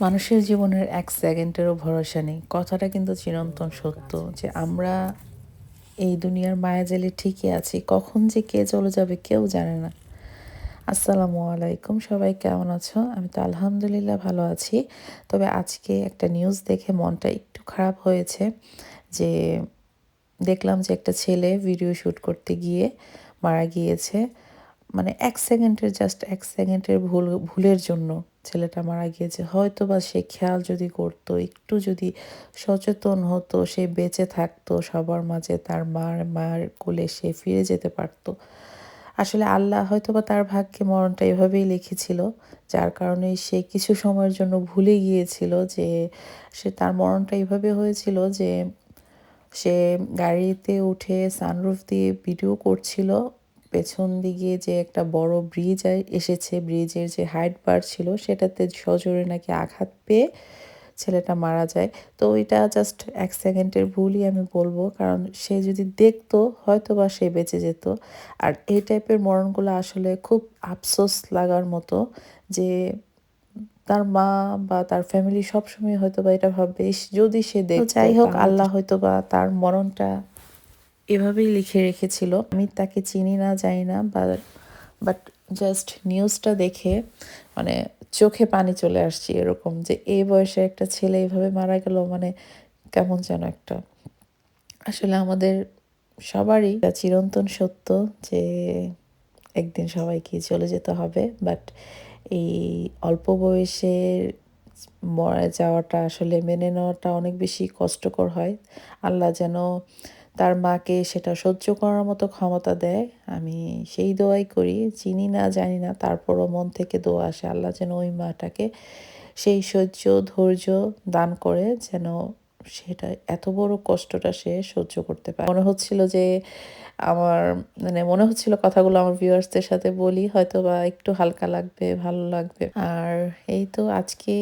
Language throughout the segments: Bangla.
মানুষের জীবনের এক সেকেন্ডেরও ভরসা নেই। কথাটা কিন্তু চিরন্তন সত্য যে আমরা এই দুনিয়ার মায়াজালে ঠিকই আছি। কখন যে কে চলে যাবে কেউ জানে না। আসসালামু আলাইকুম সবাই কেমন আছো? আমি তো আলহামদুলিল্লাহ ভালো আছি। তবে আজকে একটা নিউজ দেখে মনটা একটু খারাপ হয়েছে যে দেখলাম যে একটা ছেলে ভিডিও শ্যুট করতে গিয়ে মারা গিয়েছে। মানে এক সেকেন্ডের জাস্ট এক সেকেন্ডের ভুল ভুলের জন্য। ছেলেটা মারা গিয়েছে। হয়তো বা সে খেয়াল যদি করতো, একটু যদি সচেতন হতো, সে বেঁচে থাকতো, সবার মাঝে তার মার মার কোলে সে ফিরে যেতে পারতো। আসলে আল্লাহ হয়তো বা তার ভাগ্যে মরণটা এভাবেই লিখেছিল, যার কারণে সে কিছু সময়ের জন্য ভুলে গিয়েছিল যে সে তার মরণটা এভাবে হয়েছিল যে সে গাড়িতে উঠে সানরুফ দিয়ে ভিডিও করছিল। পেছন দিকে যে একটা বড় ব্রিজ এসেছে ব্রিজের যে হাইট বার ছিল সেটাতে সজোরে নাকি আঘাত পেয়ে ছেলেটা মারা যায়। তো এটা জাস্ট এক সেকেন্ডের ভুলই আমি বলব কারণ সে যদি দেখতো হয়তো বা সে বেঁচে যেত। আর এই টাইপের মরণগুলো আসলে খুব আফসোস লাগার মতো যে তার মা বা তার ফ্যামিলি সবসময় হয়তো বা এটা ভাববে যদি সে দেখ যাই হোক আল্লাহ হয়তো বা তার মরণটা এভাবেই লিখে রেখেছিল। আমি তাকে চিনি না, জানি না, বা বাট জাস্ট নিউজটা দেখে মানে চোখে পানি চলে আসছি এরকম যে এই বয়সে একটা ছেলে এইভাবে মারা গেল মানে কেমন যেন একটা। আসলে আমাদের সবারই চিরন্তন সত্য যে একদিন সবাইকে চলে যেতে হবে বাট এই অল্প বয়সে মরে যাওয়াটা আসলে মেনে নেওয়াটা অনেক বেশি কষ্টকর হয়। আল্লাহ যেন তার মাকে সেটা সহ্য করার মতো ক্ষমতা দেয়। আমি সেই দোয়াই করি, চিনি না, জানি না, তারপরও মন থেকে দোয়া আসে, আল্লাহ যেন ওই মাটাকে সেই সহ্য, ধৈর্য দান করে, যেন সেটা এত বড় কষ্টটা সে সহ্য করতে পারে। মনে হচ্ছিল যে আমার মানে মনে হচ্ছিল কথাগুলো আমার ভিউয়ার্সদের সাথে বলি হয়তো বা একটু হালকা লাগবে, ভালো লাগবে। আর এই তো আজকে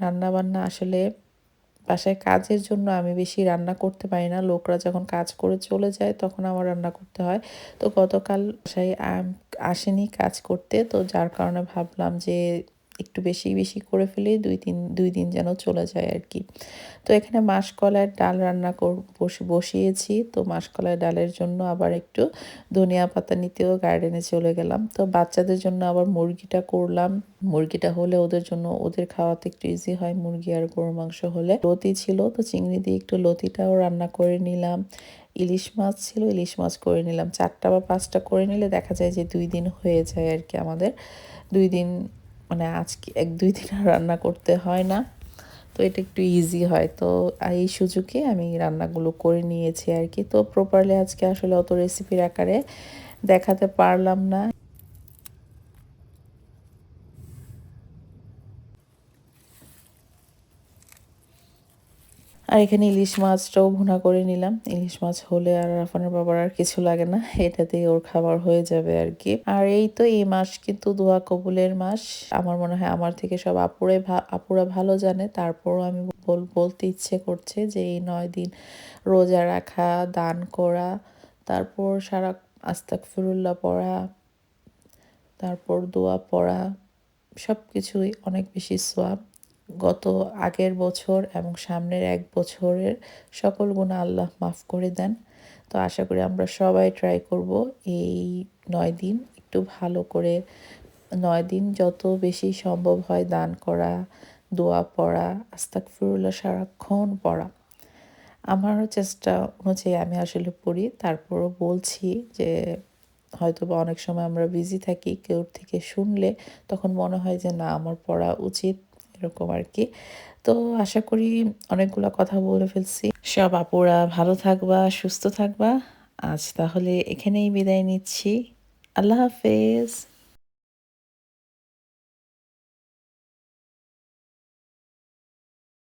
রান্না বান্না আসলে বাসায় কাজের জন্য আমি বেশি রান্না করতে পারি না। লোকরা যখন কাজ করে চলে যায়, তখন আমার রান্না করতে হয়। তো গতকাল বাসায় আসেনি কাজ করতে। তো যার কারণে ভাবলাম যে একটু বেশি বেশি করে ফেলেই দুই তিন, দুই দিন যেন চলে যায় আর কি তো এখানে মাসকলার ডাল রান্না কর বসিয়েছি। তো মাসকলার ডালের জন্য আবার একটু ধনিয়া পাতা নিতেও গার্ডেনে চলে গেলাম। তো বাচ্চাদের জন্য আবার মুরগিটা করলাম। মুরগিটা হলে ওদের জন্য, ওদের খাওয়াতে একটু ইজি হয়। মুরগি আর গরু মাংস হলে লতি ছিল। তো চিংড়ি দিয়ে একটু লতিটাও রান্না করে নিলাম। ইলিশ মাছ ছিল, ইলিশ মাছ করে নিলাম। চারটা বা পাঁচটা করে নিলে দেখা যায় যে দুই দিন হয়ে যায় আর কি আমাদের। দুই দিন মানে আজকে এক, দুই দিন রান্না করতে হয় না। তো এটা একটু ইজি হয়। তো এই সুযোগে আমি রান্নাগুলো করে নিয়েছি আর কি। তো প্রপারলি আজকে আসলে অত রেসিপির আকারে দেখাতে পারলাম না। আর এখানে ইলিশ মাছটাও ভুনা করে নিলাম। ইলিশ মাছ হলে আর রাফানের বাবার আর কিছু লাগে না, এটাতেই ওর খাবার হয়ে যাবে আর কি। আর এই তো এই মাস কিন্তু দোয়া কবুলের মাস। আমার মনে হয় আমার থেকে সব আপুরে আপুরা ভালো জানে। তারপরও আমি বলতে ইচ্ছে করছে যে এই নয় দিন রোজা রাখা, দান করা, তারপর সারা আস্তাক ফিরুল্লাহ পড়া, তারপর দোয়া পড়া সব কিছুই অনেক বেশি সোয়াব। গত আগের বছর এবং সামনের এক বছরের সকল গুণা আল্লাহ মাফ করে দেন। তো আশা করি আমরা সবাই ট্রাই করব এই নয় দিন একটু ভালো করে নয় দিন যত বেশি সম্ভব হয় দান করা, দোয়া পড়া আস্তাক ফিরুল্লাহ সারাক্ষণ পড়া। আমারও চেষ্টা অনুযায়ী আমি আসলে পড়ি, তারপরও বলছি যে হয়তো বা অনেক সময় আমরা বিজি থাকি, কেউ থেকে শুনলে তখন মনে হয় যে না, আমার পড়া উচিত। এরকম আর কি। তো আশা করি অনেকগুলো কথা বলে ফেলছি। সব আপুরা ভালো থাকবা, সুস্থ থাকবা। আজ তাহলে এখানেই বিদায় নিচ্ছি। আল্লাহ হাফেজ।